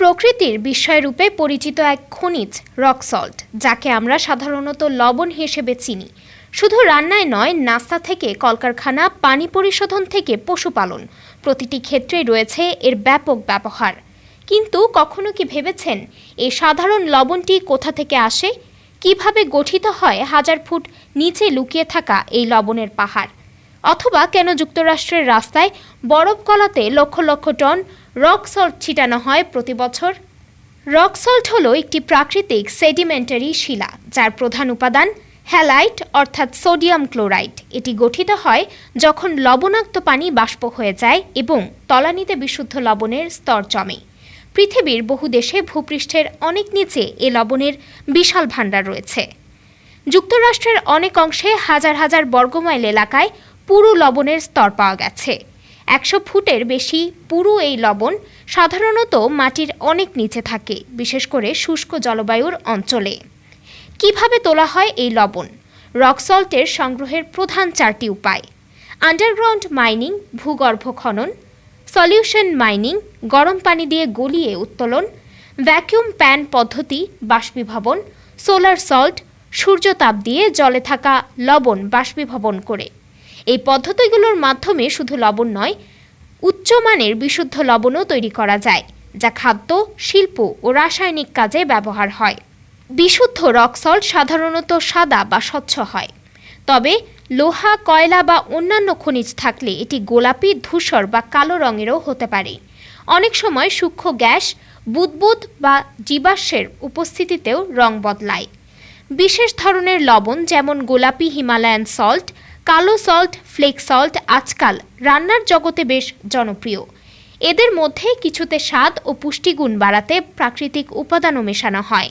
প্রকৃতির বিস্ময়রূপে পরিচিত এক খনিজ, রক সল্ট, যাকে আমরা সাধারণত লবণ হিসেবে চিনি। শুধু রান্নায় নয়, নাস্তা থেকে কলকারখানা, পানি পরিশোধন থেকে পশুপালন, প্রতিটি ক্ষেত্রেই রয়েছে এর ব্যাপক ব্যবহার। কিন্তু কখনো কি ভেবেছেন এই সাধারণ লবণটি কোথা থেকে আসে? কীভাবে গঠিত হয় হাজার ফুট নিচে লুকিয়ে থাকা এই লবণের পাহাড়? অথবা কেন যুক্তরাষ্ট্রের রাস্তায় বরফ গলাতে lakh lakh ton rock salt ছিটানো হয় প্রতি বছর? রক সল্ট হলো একটি প্রাকৃতিক সেডিমেন্টারি শিলা, যার প্রধান উপাদান হ্যালাইট, অর্থাৎ সোডিয়াম ক্লোরাইড। এটি গঠিত হয় যখন লবণাক্ত পানি বাষ্প হয়ে যায় এবং তলানিতে বিশুদ্ধ লবণের স্তর জমে। পৃথিবীর বহু দেশে ভূপৃষ্ঠের অনেক নিচে এ লবণের বিশাল ভাণ্ডার রয়েছে। যুক্তরাষ্ট্রের অনেক অংশে হাজার হাজার বর্গমাইল এলাকায় পুরু লবণের স্তর পাওয়া গেছে। একশো ফুটের বেশি পুরু এই লবণ সাধারণত মাটির অনেক নিচে থাকে, বিশেষ করে শুষ্ক জলবায়ুর অঞ্চলে। কীভাবে তোলা হয় এই লবণ? রক সল্টের সংগ্রহের প্রধান চারটি উপায়। আন্ডারগ্রাউন্ড মাইনিং, ভূগর্ভ খনন, সলিউশন মাইনিং, গরম পানি দিয়ে গলিয়ে উত্তোলন, ভ্যাকিউম প্যান পদ্ধতি, বাষ্পীভবন, সোলার সল্ট, সূর্যতাপ দিয়ে জলে থাকা লবণ বাষ্পীভবন করে। এই পদ্ধতিগুলোর মাধ্যমে শুধু লবণ নয় উচ্চমানের বিশুদ্ধ লবণও তৈরি করা যায়, যা খাদ্য, শিল্প ও রাসায়নিক কাজে ব্যবহার হয়। বিশুদ্ধ রক সল্ট সাধারণত সাদা বা স্বচ্ছ হয়। তবে লোহা, কয়লা বা অন্যান্য খনিজ থাকলে এটি গোলাপি, ধূসর বা কালো রঙেরও হতে পারে। অনেক সময় সূক্ষ্ম গ্যাস, বুদবুদ বা জীবাশ্মের উপস্থিতিতেও রং বদলায়। বিশেষ ধরনের লবণ যেমন গোলাপি হিমালয়ান সল্ট কালো সল্ট ফ্লেক সল্ট আজকাল রান্নার জগতে বেশ জনপ্রিয়। এদের মধ্যে কিছুতে স্বাদ ও পুষ্টিগুণ বাড়াতে প্রাকৃতিক উপাদানও মেশানো হয়।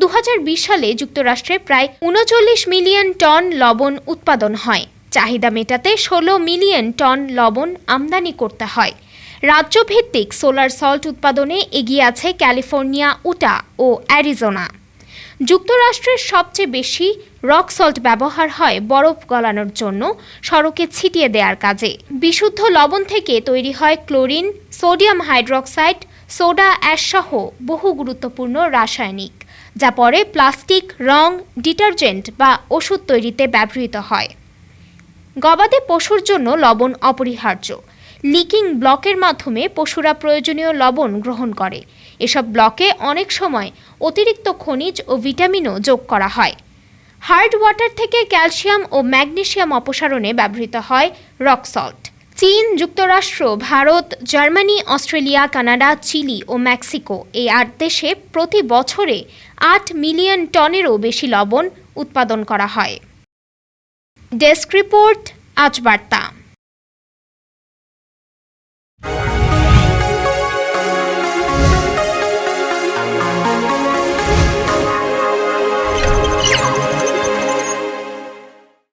দু হাজার বিশ সালে যুক্তরাষ্ট্রে প্রায় উনচল্লিশ মিলিয়ন টন লবণ উৎপাদন হয়। চাহিদা মেটাতে ষোলো মিলিয়ন টন লবণ আমদানি করতে হয়। রাজ্যভিত্তিক সোলার সল্ট উৎপাদনে এগিয়ে আছে ক্যালিফোর্নিয়া, উটা ও অ্যারিজোনা। যুক্তরাষ্ট্রের সবচেয়ে বেশি রক সল্ট ব্যবহার হয় বরফ গলানোর জন্য, সড়কে ছিটিয়ে দেওয়ার কাজে। বিশুদ্ধ লবণ থেকে তৈরি হয় chlorine, sodium hydroxide, soda ash সহ বহু গুরুত্বপূর্ণ রাসায়নিক, যা পরে প্লাস্টিক, রং, ডিটারজেন্ট বা ওষুধ তৈরিতে ব্যবহৃত হয়। গবাদি পশুর জন্য লবণ অপরিহার্য। লিকিং ব্লকের মাধ্যমে পশুরা প্রয়োজনীয় লবণ গ্রহণ করে। এসব ব্লকে অনেক সময় অতিরিক্ত খনিজ ও ভিটামিনও যোগ করা হয়। হার্ড ওয়াটার থেকে ক্যালসিয়াম ও ম্যাগনেশিয়াম অপসারণে ব্যবহৃত হয় রক সল্ট। চীন, যুক্তরাষ্ট্র, Bharat, Germany, Australia, Canada, Chile ও মেক্সিকো এই আট দেশে প্রতি বছরে আট মিলিয়ন টনেরও বেশি লবণ উৎপাদন করা হয়। ডেস্ক রিপোর্ট, আজ বার্তা।